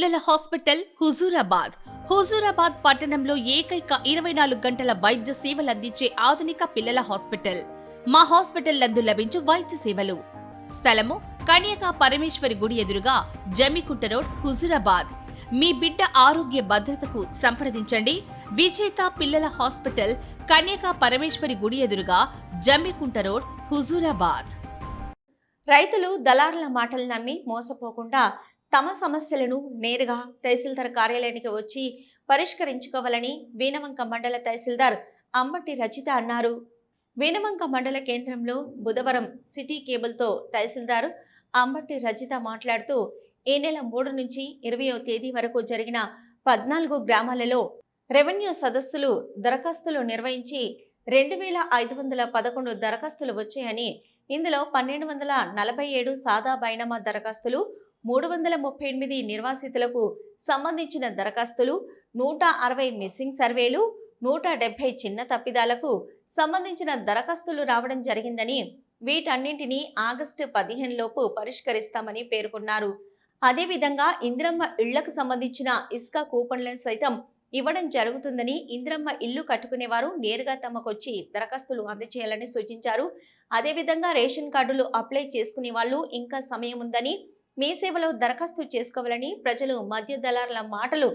పిల్లల హాస్పిటల్ హుజూరాబాద్. హుజూరాబాద్ పట్టణంలో ఏకైక ఇరవై నాలుగు గంటల వైద్య సేవలు అందించే ఆధునిక పిల్లల హాస్పిటల్. మా హాస్పిటల్ నందు లభించు వైద్య సేవలు. స్థలము కన్యకా పరమేశ్వరి గుడి ఎదురుగా జమికుంట రోడ్ హుజూరాబాద్. మీ బిడ్డ ఆరోగ్య భద్రతకు సంప్రదించండి. విజేత పిల్లల హాస్పిటల్ కన్యకా పరమేశ్వరి గుడి ఎదురుగా జమ్మికుంట రోడ్ హుజూరాబాద్. రైతులు దళారుల మాటలు నమ్మి మోసపోకుండా తమ సమస్యలను నేరుగా తహసీల్దార్ కార్యాలయానికి వచ్చి పరిష్కరించుకోవాలని వీనవంక మండల తహసీల్దార్ అమ్మటి రచిత అన్నారు. వీనవంక మండల కేంద్రంలో బుధవారం సిటీ కేబుల్తో తహసీల్దార్ అంబటి రచిత మాట్లాడుతూ ఈ నెల మూడు నుంచి ఇరవయో తేదీ వరకు జరిగిన పద్నాలుగు గ్రామాలలో రెవెన్యూ సదస్సులు దరఖాస్తులు నిర్వహించి రెండు వేల ఐదు వందల పదకొండు దరఖాస్తులు వచ్చాయని ఇందులో పన్నెండు వందల నలభై ఏడు సాదా బైనామా దరఖాస్తులు మూడు వందల ముప్పై ఎనిమిది నిర్వాసితులకు సంబంధించిన దరఖాస్తులు నూట అరవై మిస్సింగ్ సర్వేలు నూట డెబ్బై చిన్న తప్పిదాలకు సంబంధించిన దరఖాస్తులు రావడం జరిగిందని వీటన్నింటినీ ఆగస్టు పదిహేను లోపు పరిష్కరిస్తామని పేర్కొన్నారు. అదేవిధంగా ఇంద్రమ్మ ఇళ్ళకు సంబంధించిన ఇసుక కూపన్లను సైతం ఇవ్వడం జరుగుతుందని ఇంద్రమ్మ ఇల్లు కట్టుకునేవారు నేరుగా తమకొచ్చి దరఖాస్తులు అందజేయాలని సూచించారు. అదేవిధంగా రేషన్ కార్డులు అప్లై చేసుకునే వాళ్ళు ఇంకా సమయం ఉందని మీ సేవలో దరఖాస్తు చేసుకోవాలని ప్రజలు మధ్య దళారుల మాటలు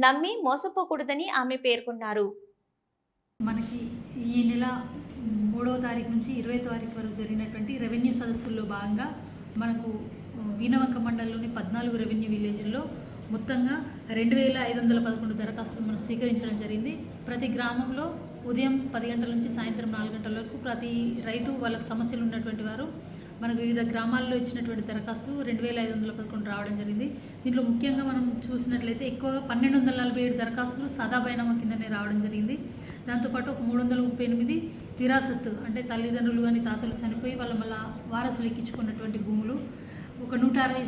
నమ్మి మోసపోకూడదని ఆమె పేర్కొన్నారు. మనకి ఈ నెల మూడవ తారీఖు నుంచి ఇరవై తారీఖు వరకు జరిగినటువంటి రెవెన్యూ సదస్సుల్లో భాగంగా మనకు ఆ, వీణవంక మండలంలోని పద్నాలుగు రెవెన్యూ విలేజ్ల్లో మొత్తంగా రెండు వేల ఐదు వందల పదకొండు దరఖాస్తులు మనం స్వీకరించడం జరిగింది. ప్రతి గ్రామంలో ఉదయం పది గంటల నుంచి సాయంత్రం నాలుగు గంటల వరకు ప్రతి రైతు వాళ్ళకి సమస్యలు ఉన్నటువంటి వారు మనకు వివిధ గ్రామాల్లో ఇచ్చినటువంటి దరఖాస్తు రెండు వేల ఐదు వందల పదకొండు రావడం జరిగింది. దీంట్లో ముఖ్యంగా మనం చూసినట్లయితే ఎక్కువగా పన్నెండు వందల నలభై ఏడు దరఖాస్తులు సదా కిందనే రావడం జరిగింది. దాంతోపాటు ఒక మూడు వందల ముప్పై ఎనిమిది విరాసత్తు అంటే తల్లిదండ్రులు కానీ తాతలు చనిపోయి వాళ్ళ మళ్ళా వారసులు ఎక్కించుకున్నటువంటి భూములు. ఒక నూట అరవై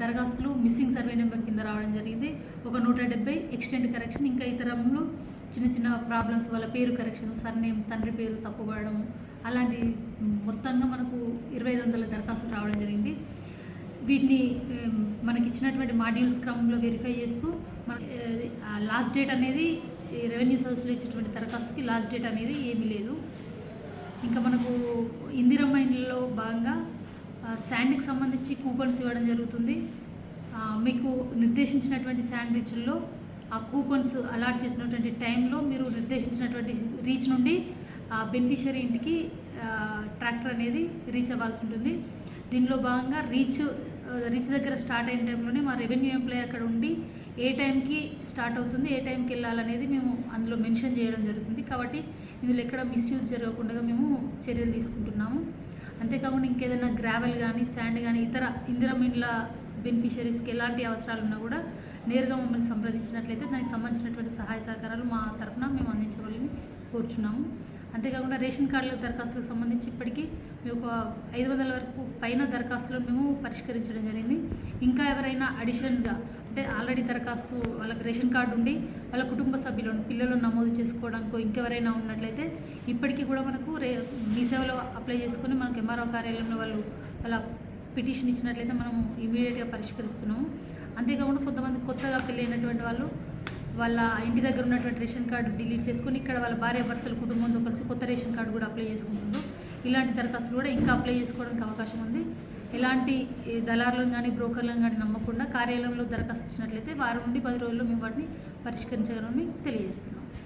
దరఖాస్తులు మిస్సింగ్ సర్వే నెంబర్ కింద రావడం జరిగింది. ఒక నూట డెబ్బై ఎక్స్టెండ్ కరెక్షన్ ఇంకా ఇతరంలో చిన్న చిన్న ప్రాబ్లమ్స్ వాళ్ళ పేరు కరెక్షన్ సర్నేమ్ తండ్రి పేరు తప్పుపడడం అలాంటి మొత్తంగా మనకు ఇరవై ఐదు వందల దరఖాస్తులు రావడం జరిగింది. వీటిని మనకి ఇచ్చినటువంటి మాడ్యూల్స్ క్రమంలో వెరిఫై చేస్తూ మన లాస్ట్ డేట్ అనేది రెవెన్యూ సర్వీస్లో ఇచ్చేటువంటి దరఖాస్తుకి లాస్ట్ డేట్ అనేది ఏమీ లేదు. ఇంకా మనకు ఇందిరమ్మ ఇండ్లలో భాగంగా శాండ్కి సంబంధించి కూపన్స్ ఇవ్వడం జరుగుతుంది. మీకు నిర్దేశించినటువంటి శాండ్ రీచ్ల్లో ఆ కూపన్స్ అలాట్ చేసినటువంటి టైంలో మీరు నిర్దేశించినటువంటి రీచ్ నుండి బెనిఫిషరీ ఇంటికి ట్రాక్టర్ అనేది రీచ్ అవ్వాల్సి ఉంటుంది. దీనిలో భాగంగా రీచ్ రీచ్ దగ్గర స్టార్ట్ అయిన టైంలోనే మా రెవెన్యూ ఎంప్లాయ్ అక్కడ ఉండి ఏ టైంకి స్టార్ట్ అవుతుంది ఏ టైంకి వెళ్ళాలనేది మేము అందులో మెన్షన్ చేయడం జరుగుతుంది. కాబట్టి ఇందులో ఎక్కడ మిస్యూజ్ జరగకుండా మేము చర్యలు తీసుకుంటున్నాము. అంతేకాకుండా ఇంకేదైనా గ్రావెల్ కానీ శాండ్ కానీ ఇతర ఇందిరమిన్ల బెనిఫిషరీస్కి ఎలాంటి అవసరాలు ఉన్నా కూడా నేరుగా మమ్మల్ని సంప్రదించినట్లయితే దానికి సంబంధించినటువంటి సహాయ సహకారాలు మా తరఫున మేము అందించగలిగి కోరుచున్నాము. అంతేకాకుండా రేషన్ కార్డుల దరఖాస్తులకు సంబంధించి ఇప్పటికీ మేము ఒక ఐదు వందల వరకు పైన దరఖాస్తులను మేము పరిష్కరించడం జరిగింది. ఇంకా ఎవరైనా అడిషన్గా అంటే ఆల్రెడీ దరఖాస్తు వాళ్ళకి రేషన్ కార్డు ఉండి వాళ్ళ కుటుంబ సభ్యులను పిల్లలను నమోదు చేసుకోవడానికి ఇంకెవరైనా ఉన్నట్లయితే ఇప్పటికీ కూడా మనకు రే మీ సేవలో అప్లై చేసుకొని మనకు ఎంఆర్ఓ కార్యాలయంలో వాళ్ళు వాళ్ళ పిటిషన్ ఇచ్చినట్లయితే మనం ఇమీడియట్గా పరిష్కరిస్తున్నాము. అంతేకాకుండా కొంతమంది కొత్తగా పెళ్ళైనటువంటి వాళ్ళు వాళ్ళ ఇంటి దగ్గర ఉన్నటువంటి రేషన్ కార్డు డిలీట్ చేసుకుని ఇక్కడ వాళ్ళ భార్య భర్తల కుటుంబంతో కలిసి కొత్త రేషన్ కార్డు కూడా అప్లై చేసుకుంటున్నారు. ఇలాంటి దరఖాస్తులు కూడా ఇంకా అప్లై చేసుకోవడానికి అవకాశం ఉంది. ఎలాంటి దళారులను కానీ బ్రోకర్లను కానీ నమ్మకుండా కార్యాలయంలో దరఖాస్తు ఇచ్చినట్లయితే వారం నుండి పది రోజుల్లో మేము వాటిని పరిష్కరించగలమని తెలియజేస్తున్నాం.